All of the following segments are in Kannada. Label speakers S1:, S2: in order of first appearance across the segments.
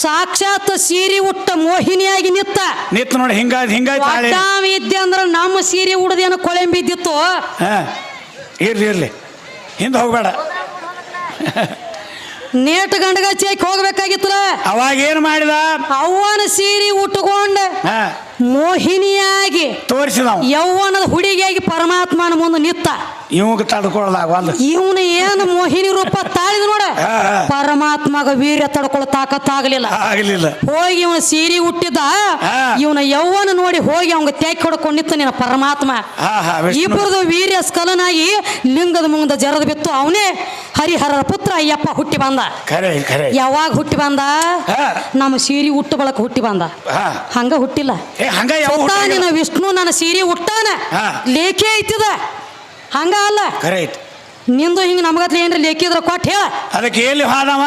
S1: ಸಾಕ್ಷಾತ್ ಸೀರೆ ಉಟ್ಟ ಮೋಹಿನಿಯಾಗಿ ನಿತ್ತ.
S2: ನಿತ್ತ ನೋಡಿ ಹಿಂಗಾಯ್ತು ಹಿಂಗಾಯ್ತು
S1: ಒಟ್ಟಾವ ಇದ್ದೆ ಅಂದ್ರೆ ನಮ್ಮ ಸೀರೆ ಉಡ್ದೇನು ಕೊಳೆಂಬಿದ್ದಿತ್ತು
S2: ಹಾ ಇರ್ಲಿ ಇರ್ಲಿ. ಹಿಂದೆ ಹೋಗ್ಬೇಡ.
S1: ನೇಟ್ ಗಂಡಗ ಚೇಕ್ ಹೋಗ್ಬೇಕಾಗಿತ್ತಲ್ಲ.
S2: ಅವಾಗ ಏನು ಮಾಡಿದ?
S1: ಅವನ ಸೀರೆ
S2: ಉಟ್ಟುಕೊಂಡ
S1: ಮೋಹಿನಿಯಾಗಿ
S2: ತೋರಿಸಿದ
S1: ಯೌವನದ ಹುಡುಗಿಯಾಗಿ ಪರಮಾತ್ಮನ ಮುಂದೆ ನಿತ್ತ.
S2: ಇವಾಗ ತಡ್ಕೊಳ್ಳದಾಗ
S1: ಇವನು ಏನು ಮೋಹಿನಿ ರೂಪ ತಾಳಿದ ನೋಡ. ಪರಮಾತ್ಮಗ ವೀರ್ಯ ತಡ್ಕೊಳ್ಳೋ ತಾಕತ್ತಾಗಲಿಲ್ಲ
S2: ಆಗಲಿಲ್ಲ.
S1: ಹೋಗಿ ಇವನ ಸೀರೆ ಹುಟ್ಟಿದ್ದ. ಇವನ ಯೌವನ ನೋಡಿ ಹೋಗಿ ಅವಂಗ ತೇಕ್ ಹೊಡ್ಕೊಂಡು ನಿತ್ತ ನಿನ್ನ ಪರಮಾತ್ಮ. ಇಬ್ಬರದು ವೀರ್ಯ ಸ್ಕಲನಾಗಿ ಲಿಂಗದ ಮುಂದೆ ಜರದ ಬಿತ್ತು ಅವನೇ. ಹರಿಹರರ ಪುತ್ರ ಅಯ್ಯಪ್ಪ ಹುಟ್ಟಿ ಬಂದ.
S2: ಖರೆ ಖರೆ.
S1: ಯಾವಾಗ ಹುಟ್ಟಿ ಬಂದ?
S2: ಹಾ.
S1: ನಮ್ಮ ಸೀರಿ ಹುಟ್ಟು ಬಳಕ ಹುಟ್ಟಿ ಬಂದ.
S2: ಹಾ.
S1: ಹಂಗ ಹುಟ್ಟಿಲ್ಲ.
S2: ಏ ಹಂಗ ಯಾವ.
S1: ನಿನ್ನ ವಿಷ್ಣು ನನ್ನ ಸೀರೆ ಹುಟ್ಟಾನ
S2: ಹಾ.
S1: ಲೇಖೆ ಐತಿದ. ಹಂಗ ಅಲ್ಲ.
S2: ಖರೆ ಐತಿ.
S1: ನಿಂದು ಹಿಂಗ ನಮಗತ್ಲೆ ಏನ್ರಿ ಲೇಖಿದ್ರ ಕೊಟ್ಟ ಹೇಳ.
S2: ಅದಕ್ಕೆ ಎಲ್ಲಿ ಹಾದವ?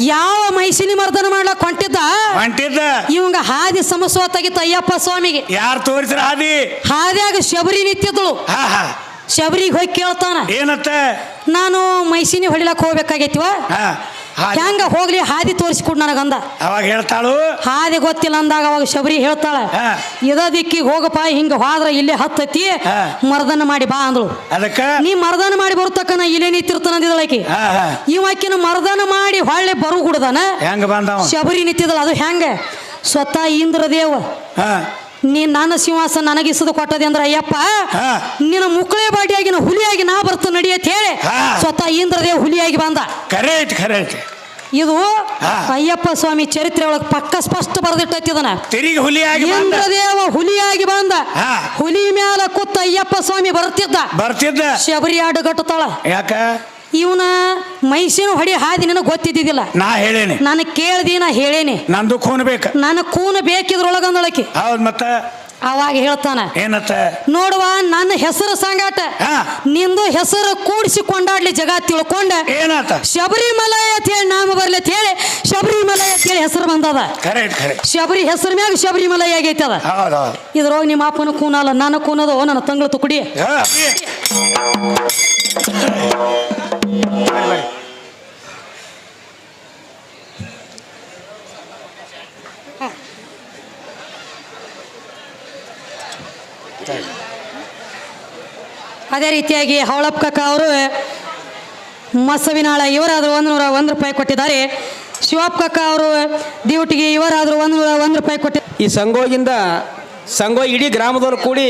S1: ಯಾವ ಮೈಸಿನಿ ಮರ್ದನ ಮಾಡ್ಲಕ್ ಹೊಂಟಿದ್ದ
S2: ಹೊಂಟಿದ್ದ
S1: ಇವಂಗ ಹಾದಿ ಸಮಸ್ವತ್ತಾಗಿತ್ತು ಅಯ್ಯಪ್ಪ ಸ್ವಾಮಿಗೆ.
S2: ಯಾರು ತೋರಿಸ್ರ ಹಾದಿ?
S1: ಹಾದ್ಯಾಗ ಶಬರಿ ನಿತ್ಯದಳು
S2: ಹಾ ಹಾ.
S1: ಶಬರಿಗೆ ಹೋಗಿ ಕೇಳ್ತಾನ.
S2: ಏನತ್ತ?
S1: ನಾನು ಮೈಸಿನಿ ಹೊಡಿಲಕ್ ಹೋಗ್ಬೇಕಾಗೈತಿವ? ಹೆಂಗ ಹೋಗ್ಲಿ ಹಾದಿ ತೋರಿಸ್ಕೊಡ್ ನನಗಂದ.
S2: ಅವಾಗ ಹೇಳ್ತಾಳು?
S1: ಹಾದಿ ಗೊತ್ತಿಲ್ಲ ಅಂದಾಗ ಅವಾಗ ಶಬರಿ ಹೇಳ್ತಾಳ. ಇದ ದಿಕ್ಕಿಗೆ ಹೋಗಪ್ಪ ಹಿಂಗ ಹೋದ್ರ ಇಲ್ಲೇ ಹತ್ತತಿ. ಮರ್ದನ ಮಾಡಿ ಬಾ ಅಂದಳು.
S2: ಅದಕ್ಕ?
S1: ನೀ ಮರ್ದನ ಮಾಡಿ ಬರ್ತಕ್ಕ ನಾ ಇಲ್ಲೇ ನಿಂತಿರ್ತಾನ ಅಂದಿದಳಕಿ ಇವಾಕಿನ ಮರ್ದನ ಮಾಡಿ ಹೊಳ್ಳೆ ಬರು ಕುಡ್ದಾನ
S2: ಹೆಂಗ ಬಂದ
S1: ಶಬರಿ ನಿಂತಿದಳ ಅದು ಹೆಂಗ? ಸ್ವತಃ ಇಂದ್ರದೇವ.
S2: ಹಾ.
S1: ನೀ ನನ್ನ ಸಿಂಹಾಸನ ನನಗಿಸದು ಕೊಟ್ಟದೆ ಅಂದ್ರೆ ಅಯ್ಯಪ್ಪ. ನಿನ್ನ ಮುಕ್ಕಳೆ ಬಾಡಿಯಾಗಿನ ನಾ ಹುಲಿಯಾಗಿ ನಾ ಬರ್ತು ನಡಿಯತ್ ಹೇಳಿ. ಸ್ವತಃ ಇಂದ್ರದೇವ್ ಹುಲಿಯಾಗಿ ಬಂದ.
S2: ಕರೆಕ್ಟ್ ಕರೆಕ್ಟ್
S1: ಇದು ಅಯ್ಯಪ್ಪ ಸ್ವಾಮಿ ಚರಿತ್ರೆ ಒಳಗೆ ಪಕ್ಕ ಸ್ಪಷ್ಟ ಬರೆದಿಟ್ಟೈತಿದನ
S2: ತಿರುಗಿ ಹುಲಿಯಾಗಿ ಬಂದ.
S1: ಇಂದ್ರದೇವ ಹುಲಿಯಾಗಿ ಬಂದ. ಹುಲಿ ಮ್ಯಾಲ ಕೂತ ಅಯ್ಯಪ್ಪ ಸ್ವಾಮಿ ಬರ್ತಿದ್ದ.
S2: ಬರ್ತಿದ್ದ.
S1: ಶಬರಿ ಆಡು ಗಟ್ಟತಾಳ
S2: ಯಾಕ?
S1: ಇವನ ಮೈಸಿನ ಹೊಡಿ ಹಾದಿ ನನಗೆ ಗೊತ್ತಿದ್ದಿದ್ದಿಲ್ಲ.
S2: ನಾ ಹೇಳೇನಿ.
S1: ನಾನು ಕೇಳ್ದಿ ನಾ ಹೇಳೇನಿ.
S2: ನಂದು ಖೂನ್ ಬೇಕ.
S1: ನನ್ನ ಕೂನ ಬೇಕಿದ್ರೊಳಗಂದಳಕಿ
S2: ಹೌದ್ ಮತ್ತ?
S1: ಅವಾಗ ಹೇಳ್ತಾನ.
S2: ಏನತ್ತ?
S1: ನೋಡುವ ನನ್ನ ಹೆಸರು ಸಂಗಾಟ.
S2: ಹಾ.
S1: ನಿಂದು ಹೆಸರು ಕೂಡಿಸಿ ಕೊಂಡಾಡ್ಲಿ ಜಗ ತಿಳ್ಕೊಂಡ.
S2: ಏನಾತ
S1: ಶಬರಿಮಲಯ ಅಂತ ಹೇಳಿ ನಾಮ ಬರ್ಲಿ ಅಂತ ಹೇಳಿ ಶಬರಿಮಲಯ ಅಂತ ಹೇಳಿ ಹೆಸರು ಬಂದದ. ಶಬರಿ ಹೆಸರು ಮ್ಯಾಗ ಶಬರಿಮಲೈ ಆಗೈತೆ ಅದ
S2: ಹೌದು ಹೌದು.
S1: ಇದ್ರೊಳಗೆ ನಿಮ್ಮ ಅಪ್ಪನ ಕೂನಲ್ಲ ನನ್ನ ಕೂನದು ನನ್ನ ತಂಗಳ ತುಕುಡಿ.
S2: ಹಾ.
S1: ಅದೇ ರೀತಿಯಾಗಿ ಹವಳಪ್ಪ ಅವರು ಮಸವಿನಾಳ ಇವರಾದರೂ ಒಂದು ನೂರ ಒಂದು ರೂಪಾಯಿ ಕೊಟ್ಟಿದ್ದಾರೆ. ಶಿವಪ್ಪ ಅವರು ದಿವಟಿಗೆ ಇವರಾದರೂ ಒಂದು ನೂರ ಒಂದು ರೂಪಾಯಿ ಕೊಟ್ಟಿದ್ದಾರೆ
S3: ಈ ಸಂಗೋಗಿಂದ ಸಂಗೋ ಇಡೀ ಗ್ರಾಮದವರು ಕೂಡಿ